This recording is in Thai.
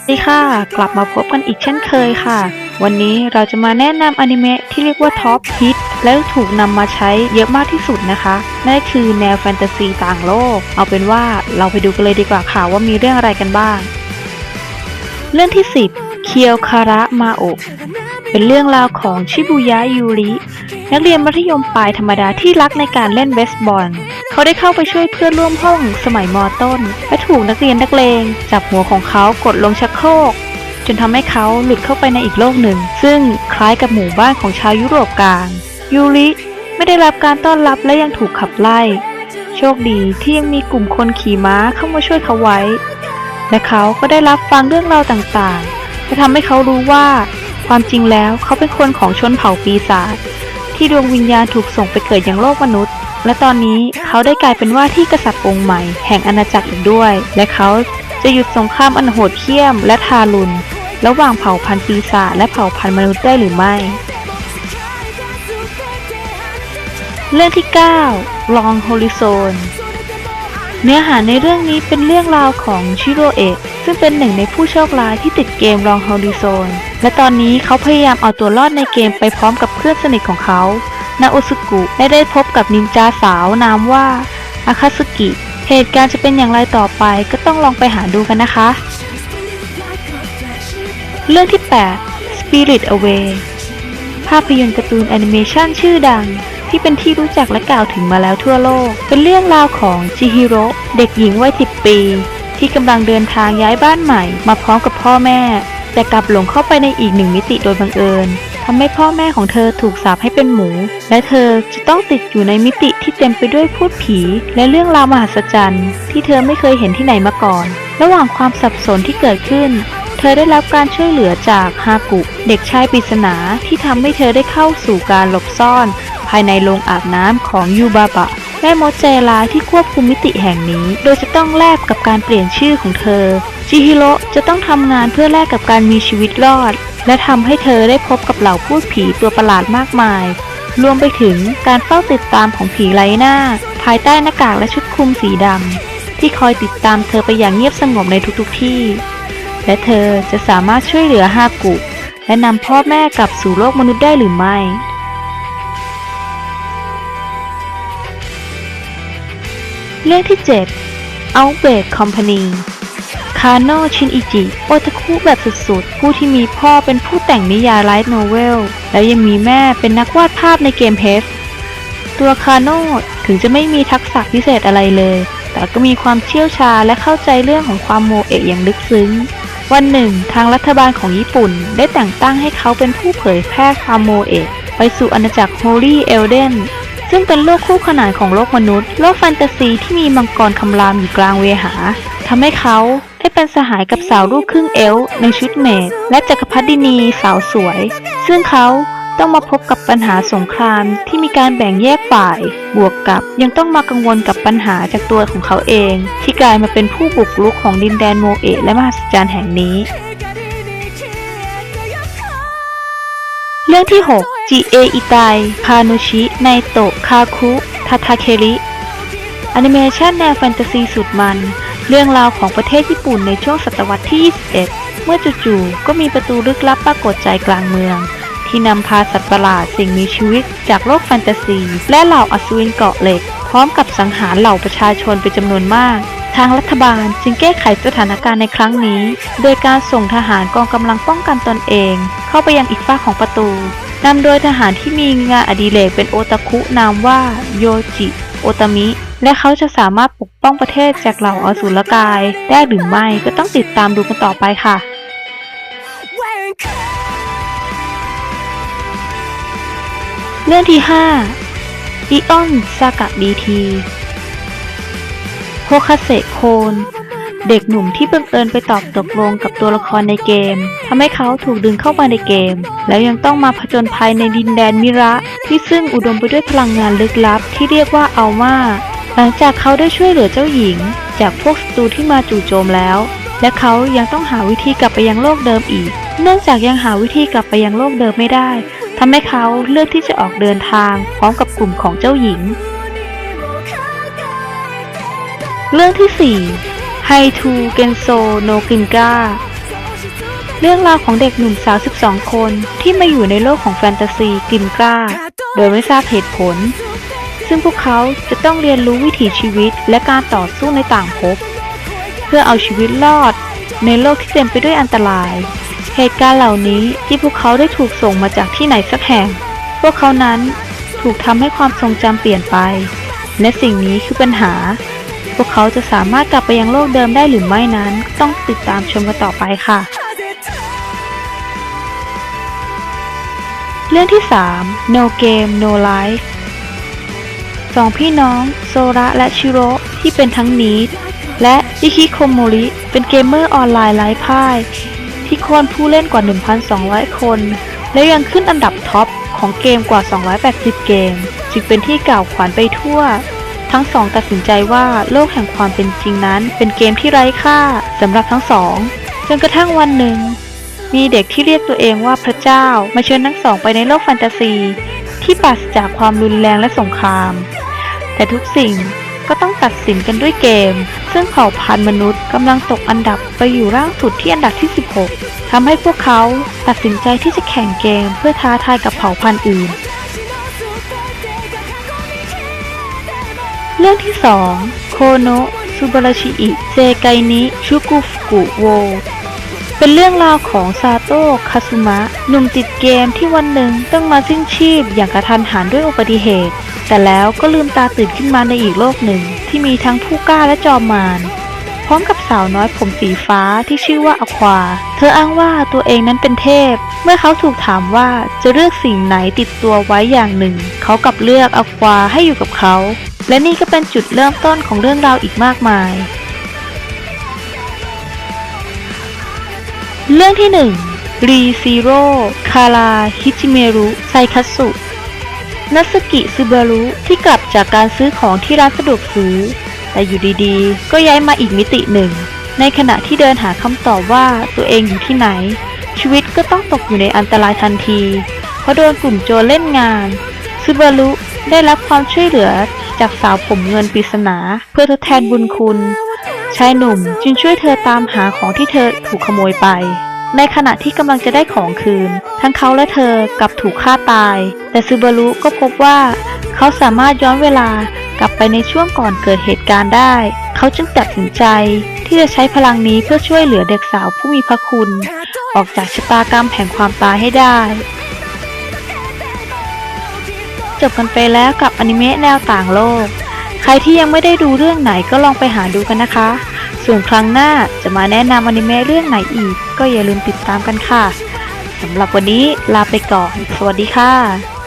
สวัสดีค่ะ กลับมาพบกันอีกเช่นเคยค่ะ วันนี้เราจะมาแนะนำอนิเมะที่เรียกว่าท็อปฮิตและถูกนำมาใช้เยอะมากที่สุดนะคะนั่นคือแนวแฟนตาซีต่างโลก เอาเป็นว่าเราไปดูกันเลยดีกว่าค่ะว่ามีเรื่องอะไรกันบ้าง เรื่องที่ 10 เคียวคาระมาโอะเป็นเรื่องราวของชิบุยะยูรินักเรียนมัธยมปลายธรรมดาที่รักในการเล่นเบสบอล เขาได้เข้าไปช่วยเพื่อนร่วมห้องสมัยมต้น และถูกนักเรียนนักเลงจับหัวของเขากดลงชักโครกจนทำให้เขาหลุดเข้าไปในอีกโลกหนึ่ง ซึ่งคล้ายกับหมู่บ้านของชาวยุโรปกลาง ยูริไม่ได้รับการต้อนรับและยังถูกขับไล่ โชคดีที่ยังมีกลุ่มคนขี่ม้าเข้ามาช่วยเขาไว้ และเขาก็ได้รับฟังเรื่องราวต่างๆและทำให้เขารู้ว่า ความจริงแล้วเขาเป็นคนของชนเผ่าปีศาจที่ดวงวิญญาณถูกส่งไปเกิดยังโลกมนุษย์ และตอนนี้เขาได้กลายเป็นว่าที่กษัตริย์องค์ใหม่แห่งอาณาจักรอีกด้วย และเขาจะหยุดสงครามอันโหดเหี้ยมและทารุณระหว่างเผ่าพันธุ์ปีศาจและเผ่าพันธุ์มนุษย์ได้หรือไม่ เรื่องที่9 Long Horizon เนื้อหาในเรื่องนี้เป็นเรื่องราวของชิโรเอะซึ่งเป็นหนึ่งในผู้โชคร้ายที่ติดเกม Long Horizon และตอนนี้เขาพยายามเอาตัวรอดในเกมไปพร้อมกับเพื่อนสนิทของเขา นาโอซุกุและได้พบกับนินจาสาวนามว่าอาคาสกิ เหตุการณ์จะเป็นอย่างไรต่อไปก็ต้องลองไปหาดูกันนะคะ เรื่องที่ 8 Spirit Away ภาพยนตร์การ์ตูนแอนิเมชันชื่อดัง ที่เป็นที่รู้จักและกล่าวถึงมาแล้วทั่วโลก เป็นเรื่องราวของจิฮิโร่เด็กหญิงวัย 10 ปี ที่กำลังเดินทางย้ายบ้านใหม่ มาพร้อมกับพ่อแม่ แต่กลับหลงเข้าไปในอีกหนึ่งมิติโดยบังเอิญทำให้พ่อแม่ของเธอถูกสาปให้เป็นหมู และเธอจะต้องติดอยู่ในมิติที่เต็มไปด้วยพูดผี และเรื่องราวมหัศจรรย์ ที่เธอไม่เคยเห็นที่ไหนมาก่อน ระหว่างความสับสนที่เกิดขึ้น เธอได้รับการช่วยเหลือจากฮากุ เด็กชายปริศนาที่ทำให้เธอได้เข้าสู่การหลบซ่อน ภายในโรงอาบน้ำของยูบาบะแม่มดใจร้ายที่ควบคุมมิติแห่งนี้ โดยจะต้องแลกกับการเปลี่ยนชื่อของเธอ จิฮิโร่จะต้องทำงานเพื่อแลกกับการมีชีวิตรอด และทำให้เธอได้พบกับเหล่าพูดผีตัวประหลาดมากมาย รวมไปถึงการเฝ้าติดตามของผีไร้หน้า ภายใต้หน้ากากและชุดคลุมสีดำที่คอยติดตามเธอไปอย่างเงียบสงบในทุกๆที่ และเธอจะสามารถช่วยเหลือฮากุและนำพ่อแม่กลับสู่โลกมนุษย์ได้หรือไม่เรื่องที่ 7 Outbreak Company คาโนชินอิจิโอตาคุแบบสุดๆ ผู้ที่มีพ่อเป็นผู้แต่งนิยายไลท์โนเวล และยังมีแม่เป็นนักวาดภาพในเกมเฮฟตัวคาโนถึงจะไม่มีทักษะพิเศษอะไรเลย แต่ก็มีความเชี่ยวชาญและเข้าใจเรื่องของความโมเอะอย่างลึกซึ้ง วันหนึ่ง ทางรัฐบาลของญี่ปุ่นได้แต่งตั้งให้เขาเป็นผู้เผยแพร่ความโมเอะไปสู่อาณาจักรโฮลี่เอลเดนซึ่งเป็นโลกคู่ขนานของโลกมนุษย์ โลกแฟนตาซีที่มีมังกรคำรามอยู่กลางเวหา ทำให้เขาได้เป็นสหายกับสาวลูกครึ่งเอลในชุดเมดและจักรพรรดินีสาวสวย ซึ่งเขาต้องมาพบกับปัญหาสงครามที่มีการแบ่งแยกฝ่าย บวกกับยังต้องมากังวลกับปัญหาจากตัวของเขาเอง ที่กลายมาเป็นผู้บุกรุกของดินแดนโมเอะและมหัศจรรย์แห่งนี้ เรื่องที่ 6จิเออิไตคานุชิไนโตะคาคุทาทาเคริแอนิเมชันแนวแฟนตาซีสุดมัน เรื่องราวของประเทศญี่ปุ่นในช่วงศตวรรษที่ 21 เมื่อจู่ๆ ก็มีประตูลึกลับปรากฏใจกลางเมือง ที่นำพาสัตว์ประหลาดสิ่งมีชีวิตจากโลกแฟนตาซี และเหล่าอัศวินเกาะเหล็ก พร้อมกับสังหารเหล่าประชาชนเป็นจำนวนมาก ทางรัฐบาลจึงแก้ไขสถานการณ์ในครั้งนี้ โดยการส่งทหารกองกำลังป้องกันตนเอง เข้าไปยังอีกฝ้าของประตูนำโดยทหารที่มีงานอดิเรกเป็นโอตาคุนามว่าโยจิ โอตามิ และเขาจะสามารถปกป้องประเทศจากเหล่าอสูรกาย ได้หรือไม่ก็ต้องติดตามดูกันต่อไปค่ะเรื่องที่5อีออนซากะดีทีโฮคาเซโคนเด็กหนุ่มที่บังเอิญไปตอบตกลงกับตัวละครในเกมทำให้เขาถูกดึงเข้ามาในเกม แล้วยังต้องมาผจญภัยในดินแดนมิระ ที่ซึ่งอุดมไปด้วยพลังงานลึกลับที่เรียกว่าอัลมา หลังจากเขาได้ช่วยเหลือเจ้าหญิง จากพวกศัตรูที่มาจู่โจมแล้ว และเขายังต้องหาวิธีกลับไปยังโลกเดิมอีก เนื่องจากยังหาวิธีกลับไปยังโลกเดิมไม่ได้ทำให้เขาเลือกที่จะออกเดินทางพร้อมกับกลุ่มของเจ้าหญิง เรื่องที่ 4 ไฮทูเกนโซโนกินกาเรื่องราวของเด็กหนุ่มสาว 12 คนที่มาอยู่ในโลกของแฟนตาซีกิมกล้า โดยไม่ทราบเหตุผล ซึ่งพวกเขาจะต้องเรียนรู้วิถีชีวิตและการต่อสู้ในต่างภพเพื่อเอาชีวิตรอด ในโลกที่เต็มไปด้วยอันตราย เหตุการณ์เหล่านี้ที่พวกเขาได้ถูกส่งมาจากที่ไหนสักแห่ง พวกเขานั้นถูกทำให้ความทรงจำเปลี่ยนไป และสิ่งนี้คือปัญหา พวกเขาจะสามารถกลับไปยังโลกเดิมได้หรือไม่นั้น ต้องติดตามชมกันต่อไปค่ะเรื่องที่ 3 No Game No Life องพี่น้องโซระและชิโร่ที่เป็นทั้งนีดและอิคิโคโมริเป็นเกมเมอร์ออนไลน์ไร้พ่าย ที่โคนผู้เล่นกว่า 1,200 คน และยังขึ้นอันดับท็อปของเกมกว่า 280 เกม จึงเป็นที่กล่าวขวัญไปทั่ว ทั้งสองตัดสินใจว่าโลกแห่งความเป็นจริงนั้น เป็นเกมที่ไร้ค่าสำหรับทั้งสองจนกระทั่งวันหนึ่ง มีเด็กที่เรียกตัวเองว่าพระเจ้ามาเชิญทั้งสองไปในโลกแฟนตาซี ที่ปราศจากความรุนแรงและสงคราม แต่ทุกสิ่งก็ต้องตัดสินกันด้วยเกม ซึ่งเผ่าพันธุ์มนุษย์กำลังตกอันดับไปอยู่ร่างสุดที่อันดับที่ 16 ทำให้พวกเขาตัดสินใจที่จะแข่งเกมเพื่อท้าทายกับเผ่าพันธุ์อื่น เรื่องที่ 2 โคโนะซูบาราชิอิเซไกนิชุกุฟกุโว เป็นเรื่องราวของซาโตะคาซุมะหนุ่มติดเกมที่วันหนึ่งต้องมาสิ้นชีพอย่างกระทันหันด้วยอุบัติเหตุ แต่แล้วก็ลืมตาตื่นขึ้นมาในอีกโลกหนึ่งที่มีทั้งผู้กล้าและจอมมารพร้อมกับสาวน้อยผมสีฟ้าที่ชื่อว่าอควา เธออ้างว่าตัวเองนั้นเป็นเทพ เมื่อเขาถูกถามว่าจะเลือกสิ่งไหนติดตัวไว้อย่างหนึ่ง เขากลับเลือกอควาให้อยู่กับเขา และนี่ก็เป็นจุดเริ่มต้นของเรื่องราวอีกมากมาย เรื่องที่ 1 รีซีโร่ คารา ฮิจิเมรุ ไซคัตสุ นัสกิซึบารุที่กลับจากการซื้อของที่ร้านสะดวกซื้อ แต่อยู่ดีๆ ก็ย้ายมาอีกมิติหนึ่ง ในขณะที่เดินหาคำตอบว่าตัวเองอยู่ที่ไหน ชีวิตก็ต้องตกอยู่ในอันตรายทันที เพราะโดนกลุ่มโจรเล่นงานซึบารุได้รับความช่วยเหลือจากสาวผมเงินปริศนา เพื่อทดแทนบุญคุณ ชายหนุ่มจึงช่วยเธอตามหาของที่เธอถูกขโมยไป ในขณะที่กำลังจะได้ของคืน ทั้งเขาและเธอกลับถูกฆ่าตาย แต่ซูบารุก็พบว่า เขาสามารถย้อนเวลากลับไปในช่วงก่อนเกิดเหตุการณ์ได้ เขาจึงตัดสินใจที่จะใช้พลังนี้เพื่อช่วยเหลือเด็กสาวผู้มีพระคุณ ออกจากชะตากรรมแห่งความตายให้ได้ จบกันไปแล้วกับอนิเมะแนวต่างโลก ใครที่ยังไม่ได้ดูเรื่องไหนก็ลองไปหาดูกันนะคะ ส่วนครั้งหน้าจะมาแนะนำอนิเมะเรื่องไหนอีก ก็อย่าลืมติดตามกันค่ะสำหรับวันนี้ลาไปก่อน สวัสดีค่ะ